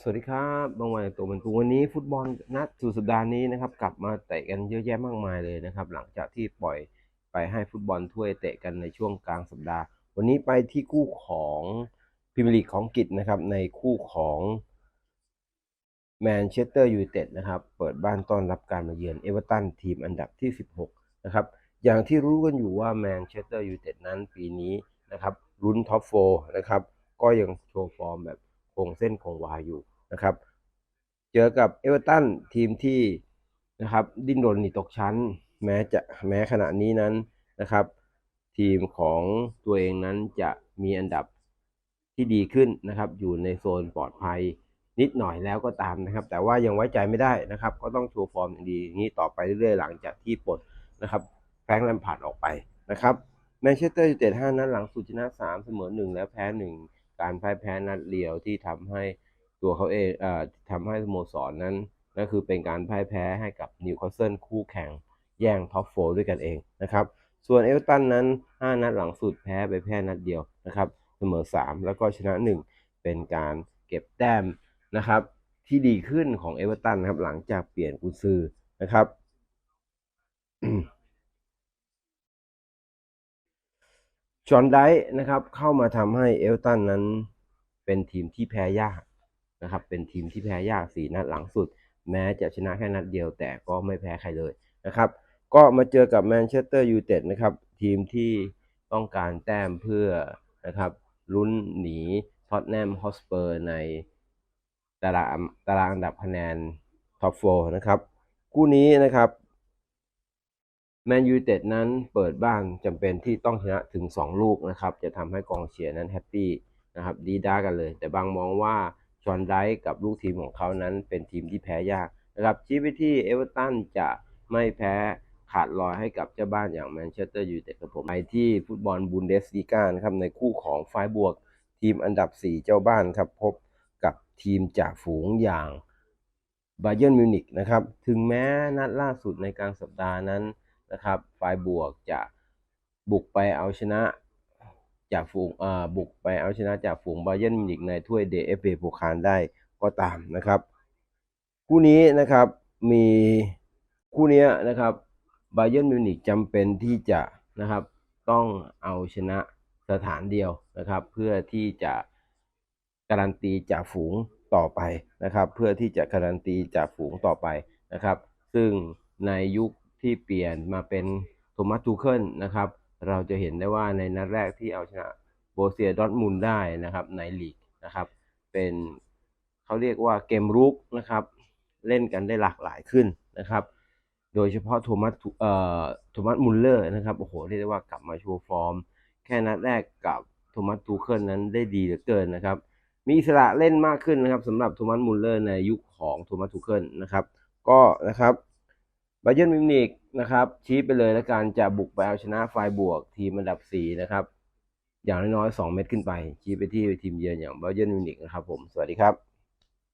สวัสดีครับบางวันตัวเป็นตัววันนี้ฟุตบอลนัดสุดสัปดาห์นี้นะครับ กลับมาเตะกันเยอะแยะมากมายเลยนะครับ หลังจากที่ปล่อยไปให้ฟุตบอลถ้วยเตะกันในช่วงกลางสัปดาห์ วันนี้ไปที่คู่ของพรีเมียร์ลีกของกฤษนะครับ ในคู่ของแมนเชสเตอร์ยูไนเต็ดนะครับ เปิดบ้านต้อนรับการมาเยือนเอเวอร์ตันทีมอันดับที่ 16 นะครับ อย่างที่รู้กันอยู่ว่าแมนเชสเตอร์ยูไนเต็ดนั้นปีนี้นะครับลุ้นท็อปโฟนะครับก็ยังโชว์ฟอร์มแบบ คงเส้นคงวาอยู่นะครับ เจอกับเอเวอร์ตันทีมที่นะครับดิ้นรนหนีตกชั้น แม้จะแม้ขณะนี้นั้นนะครับ ทีมของตัวเองนั้นจะมีอันดับที่ดีขึ้นนะครับ อยู่ในโซนปลอดภัยนิดหน่อยแล้วก็ตามนะครับ แต่ว่ายังไว้ใจไม่ได้นะครับ ก็ต้องโชว์ฟอร์มอย่างดีนี้ต่อไปเรื่อยๆ หลังจากที่ปลดนะครับแฟงแลมพาร์ดออกไปนะครับแมนเชสเตอร์ยูไนเต็ด5นัดหลังสุดชนะ3เสมอ1และแพ้1 การพ่ายแพ้นัดเดียวที่ทำให้ตัวเขาเองเอ่อทำให้สโมสรนนั้นนั่นคือเป็นการพ่ายแพ้ให้กับนิวคาสเซิลคู่แข่งแย่งท็อปโฟด้วยกันเองนะครับ ส่วนเอเวอร์ตันนั้น 5 นัดหลังสุดแพ้ไปแพ้นัดเดียวนะครับเสมอ 3 แล้วก็ชนะ 1 เป็นการเก็บแต้มนะครับ ที่ดีขึ้นของเอเวอร์ตันนะครับหลังจากเปลี่ยนกุญซือนะครับ จอห์นไดท์นะครับเข้ามาทำให้เอเวอร์ตันนั้นเป็นทีมที่แพ้ยากนะครับ เป็นทีมที่แพ้ยากสี่นัดหลังสุด แม้จะชนะแค่นัดเดียวแต่ก็ไม่แพ้ใครเลยนะครับ ก็มาเจอกับแมนเชสเตอร์ยูไนเต็ดนะครับ ทีมที่ต้องการแต้มเพื่อนะครับลุ้นหนีท็อตแนมฮอสเปอร์ในตารางตารางอันดับคะแนนท็อปโฟนะครับ คู่นี้นะครับ แมนยูเต็ดนั้นเปิดบ้านจำเป็นที่ต้องชนะถึง 2 ลูกนะครับ จะทำให้กองเชียร์นั้นแฮปปี้นะครับดีด้ากันเลย แต่บางมองว่าชอนไดกับลูกทีมของเขานั้นเป็นทีมที่แพ้ยากนะครับชี้ไปที่เอเวอร์ตันจะไม่แพ้ขาดลอยให้กับเจ้าบ้านอย่างแมนเชสเตอร์ยูไนเต็ดครับผมไปที่ฟุตบอลบุนเดสลีกานะครับในคู่ของไฟบวก ทีมอันดับ 4 เจ้าบ้านครับพบกับทีมจ่าฝูงอย่างบาเยิร์นมิวนิกนะครับถึงแม้นัดล่าสุดในกลางสัปดาห์นั้น นะครับ ฝ่ายบวกจะบุกไปเอาชนะจากฝูงอ่าบุกไปเอาชนะจากฝูงบาเยนมิวนิกในถ้วยเดฟเอโปคารได้ก็ตามนะครับ คู่นี้นะครับมีคู่นี้นะครับบาเยนมิวนิกจำเป็นที่จะนะครับต้องเอาชนะสถานเดียวนะครับ เพื่อที่จะการันตีจากฝูงต่อไปนะครับ เพื่อที่จะการันตีจากฝูงต่อไปนะครับ ซึ่งในยุค ที่เปลี่ยนมาเป็นโทมัสทูเคิลนะครับ เราจะเห็นได้ว่าในนัดแรกที่เอาชนะโบเซียดอทมุนด์ได้นะครับในลีกนะครับเป็นเขาเรียกว่าเกมรุกนะครับ เล่นกันได้หลากหลายขึ้นนะครับ โดยเฉพาะโทมัสเอ่อโทมัสมุลเลอร์นะครับโอ้โหเรียกได้ว่ากลับมาโชว์ฟอร์ม แค่นัดแรกกับโทมัสทูเคิลนั้นได้ดีเหลือเกินนะครับมีอิสระเล่นมากขึ้นนะครับสำหรับโทมัสมุลเลอร์ในยุคของโทมัสทูเคิลนะครับ ก็นะครับ บาเยิร์นมิวนิกนะครับชี้ไปเลยแล้วการจะบุกไปเอาชนะไฟบวก ทีมอันดับ 4 นะครับ อย่างน้อยๆ2เม็ดขึ้นไป ชี้ไปที่ทีมเยือนอย่างบาเยิร์นมิวนิกนะครับผม สวัสดีครับ